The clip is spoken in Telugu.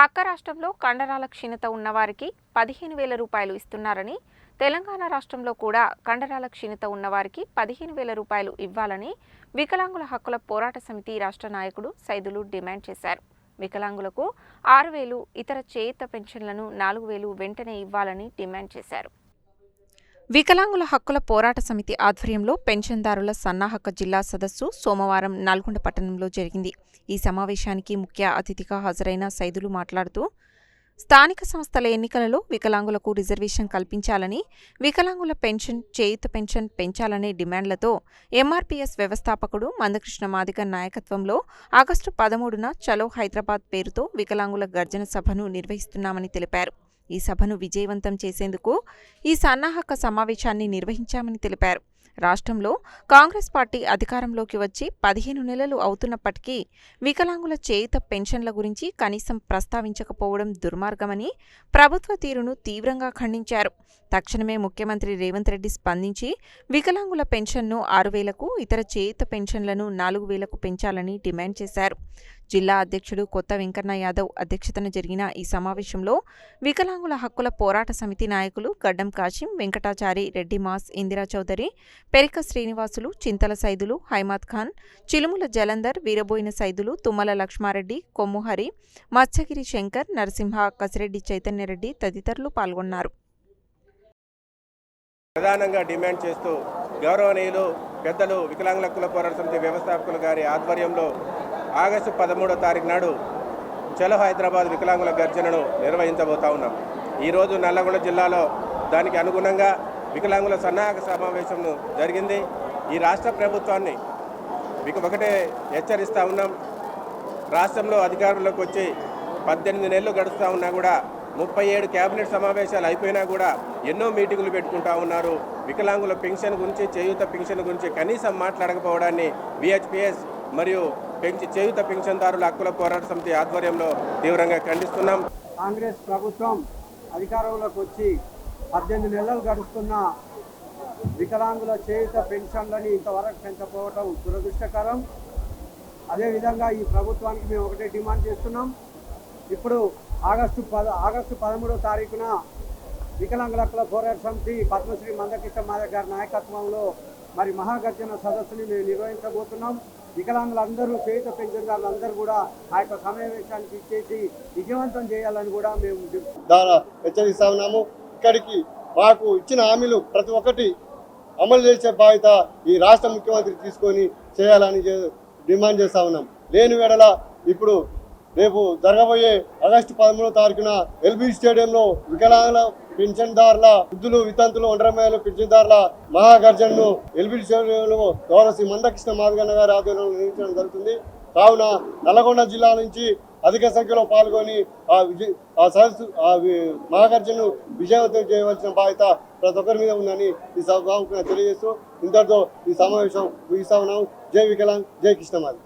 పక్క రాష్ట్రంలో కండరాల క్షీణత ఉన్నవారికి పదిహేను వేల రూపాయలు ఇస్తున్నారని తెలంగాణ రాష్ట్రంలో కూడా కండరాల క్షీణత ఉన్నవారికి పదిహేను వేల రూపాయలు ఇవ్వాలని వికలాంగుల హక్కుల పోరాట సమితి రాష్ట్ర నాయకుడు సైదులు డిమాండ్ చేశారు. వికలాంగులకు ఆరు వేలు ఇతర చేయుత పెన్షన్లను నాలుగు వేలు వెంటనే ఇవ్వాలని డిమాండ్ చేశారు. వికలాంగుల హక్కుల పోరాట సమితి ఆధ్వర్యంలో పెన్షన్దారుల సన్నాహక జిల్లా సదస్సు సోమవారం నల్గొండ పట్టణంలో జరిగింది. ఈ సమావేశానికి ముఖ్య అతిథిగా హాజరైన సైదులు మాట్లాడుతూ స్థానిక సంస్థల ఎన్నికలలో వికలాంగులకు రిజర్వేషన్ కల్పించాలని వికలాంగుల పెన్షన్ చేయుత పెన్షన్ పెంచాలనే డిమాండ్లతో ఎంఆర్పీఎస్ వ్యవస్థాపకుడు మందకృష్ణ మాదిగ నాయకత్వంలో ఆగస్టు పదమూడున చలో హైదరాబాద్ పేరుతో వికలాంగుల గర్జన సభను నిర్వహిస్తున్నామని తెలిపారు. ఈ సభను విజయవంతం చేసేందుకు ఈ సన్నాహక సమావేశాన్ని నిర్వహించామని తెలిపారు. రాష్ట్రంలో కాంగ్రెస్ పార్టీ అధికారంలోకి వచ్చి పదిహేను నెలలు అవుతున్నప్పటికీ వికలాంగుల చేయుత పెన్షన్ల గురించి కనీసం ప్రస్తావించకపోవడం దుర్మార్గమని ప్రభుత్వ తీరును తీవ్రంగా ఖండించారు. తక్షణమే ముఖ్యమంత్రి రేవంత్ రెడ్డి స్పందించి వికలాంగుల పెన్షన్ను ఆరు వేలకు ఇతర చేయుత పెన్షన్లను నాలుగు వేలకు పెంచాలని డిమాండ్ చేశారు. జిల్లా అధ్యక్షుడు కొత్త వెంకన్న యాదవ్ అధ్యక్షతన జరిగిన ఈ సమావేశంలో వికలాంగుల హక్కుల పోరాట సమితి నాయకులు గడ్డం కాశీం వెంకటాచారి రెడ్డి మాస్ ఇందిరా చౌదరి పెరిక శ్రీనివాసులు చింతల సైదులు హైమాద్ ఖాన్ చిలుముల జలంధర్ వీరబోయిన సైదులు తుమ్మల లక్ష్మారెడ్డి కొమ్ముహరి మత్స్యగిరి శంకర్ నరసింహ కసిరెడ్డి చైతన్యరెడ్డి తదితరులు పాల్గొన్నారు. ప్రధానంగా డిమాండ్ చేస్తూ గౌరవనీయులు పెద్దలు వికలాంగుల హక్కుల పోరాట సమితి వ్యవస్థాపకులు గారి ఆధ్వర్యంలో ఆగస్టు పదమూడో తారీఖు నాడు చలో హైదరాబాద్ వికలాంగుల గర్జనను నిర్వహించబోతా ఉన్నాం. ఈరోజు నల్లగొండ జిల్లాలో దానికి అనుగుణంగా వికలాంగుల సన్నాహక సమావేశం జరిగింది. ఈ రాష్ట్ర ప్రభుత్వాన్ని ఒకటే హెచ్చరిస్తూ ఉన్నాం. రాష్ట్రంలో అధికారంలోకి వచ్చి పద్దెనిమిది నెలలు గడుస్తూ ఉన్నా కూడా ముప్పై ఏడు కేబినెట్ సమావేశాలు అయిపోయినా కూడా ఎన్నో మీటింగులు పెట్టుకుంటా ఉన్నారు. వికలాంగుల పెన్షన్ గురించి చేయూత పెన్షన్ గురించి కనీసం మాట్లాడకపోవడాన్ని విహెచ్పిఎస్ మరియు పెంచి చేయుత పెన్షన్దారుల హక్కుల పోరాట సమితి ఆధ్వర్యంలో తీవ్రంగా ఖండిస్తున్నాం. కాంగ్రెస్ ప్రభుత్వం అధికారంలోకి వచ్చి పద్దెనిమిది నెలలు గడుస్తున్న వికలాంగుల చేయుత పెన్షన్లని ఇంతవరకు పెంచకపోవడం దురదృష్టకరం. అదేవిధంగా ఈ ప్రభుత్వానికి మేము ఒకటే డిమాండ్ చేస్తున్నాం. ఇప్పుడు ఆగస్టు పద ఆగస్టు పదమూడవ తారీఖున వికలాంగుల హక్కుల పోరాట సమితి పద్మశ్రీ మందకృష్ణ మాధవ్ గారి నాయకత్వంలో మరి మహాగర్జన సదస్సుని మేము నిర్వహించబోతున్నాం. వికలాంగులందరూ చేయుత పెన్షన్దారులందరూ కూడా ఆ యొక్క సమావేశానికి ఇచ్చేసి విజయవంతం చేయాలని కూడా మేము హెచ్చరిస్తా ఉన్నాము. ఇక్కడికి మాకు ఇచ్చిన హామీలు ప్రతి ఒక్కటి అమలు చేసే బాధ్యత ఈ రాష్ట్ర ముఖ్యమంత్రి తీసుకొని చేయాలని డిమాండ్ చేస్తా ఉన్నాం. లేని వేళల ఇప్పుడు రేపు జరగబోయే ఆగస్టు పదమూడో తారీఖున ఎల్బీ స్టేడియంలో వికలాంగుల పెన్షన్దారుల వృద్ధులు వితంతులు ఒంటరిమయ్యలు పెన్షన్దారుల మహాగర్జన్ను ఎల్బీ స్టేడియంలో గౌరవ శ్రీ మందకృష్ణ మాదిగన్న గారి ఆధ్వర్యంలో నిర్వహించడం జరుగుతుంది. కావున నల్గొండ జిల్లా నుంచి అధిక సంఖ్యలో పాల్గొని ఆ విజయ ఆ సరస్సు ఆ మహాగర్జను విజయవంతం చేయవలసిన బాధ్యత ప్రతి ఒక్కరి మీద ఉందని ఈ సభ తెలియజేస్తూ ఇంతటితో ఈ సమావేశం ముగిస్తా ఉన్నాం. జై వికలాంగ్ జై కృష్ణమాది